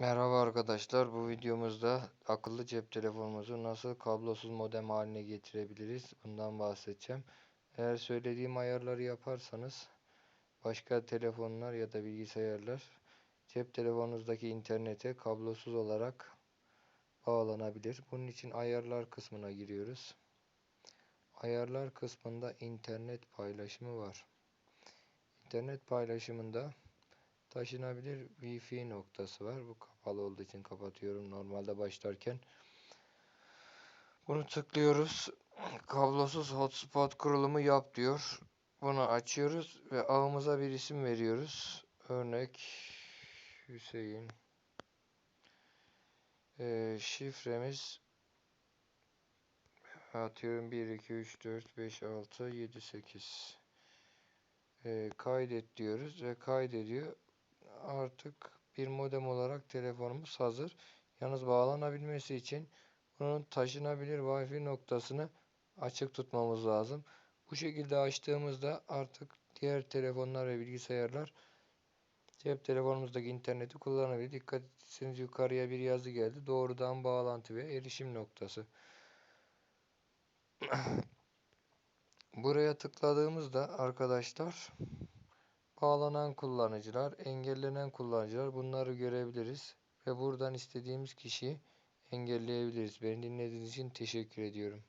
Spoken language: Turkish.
Merhaba arkadaşlar. Bu videomuzda akıllı cep telefonumuzu nasıl kablosuz modem haline getirebiliriz? Bundan bahsedeceğim. Eğer söylediğim ayarları yaparsanız başka telefonlar ya da bilgisayarlar cep telefonunuzdaki internete kablosuz olarak bağlanabilir. Bunun için ayarlar kısmına giriyoruz. Ayarlar kısmında internet paylaşımı var. İnternet paylaşımında taşınabilir Wi-Fi noktası var. Bu kapalı olduğu için kapatıyorum normalde başlarken. Bunu tıklıyoruz. Kablosuz hotspot kurulumu yap diyor. Bunu açıyoruz ve ağımıza bir isim veriyoruz. Örnek Hüseyin. Ee, şifremiz atıyorum 1 2 3 4 5 6 7 8 ee, kaydet diyoruz ve kaydediyor artık bir modem olarak telefonumuz hazır. Yalnız bağlanabilmesi için bunun taşınabilir Wi-Fi noktasını açık tutmamız lazım. Bu şekilde açtığımızda artık diğer telefonlar ve bilgisayarlar cep telefonumuzdaki interneti kullanabilir. Dikkat etseniz yukarıya bir yazı geldi. Doğrudan bağlantı ve erişim noktası. Buraya tıkladığımızda arkadaşlar bağlanan kullanıcılar, engellenen kullanıcılar bunları görebiliriz. Ve buradan istediğimiz kişiyi engelleyebiliriz. Beni dinlediğiniz için teşekkür ediyorum.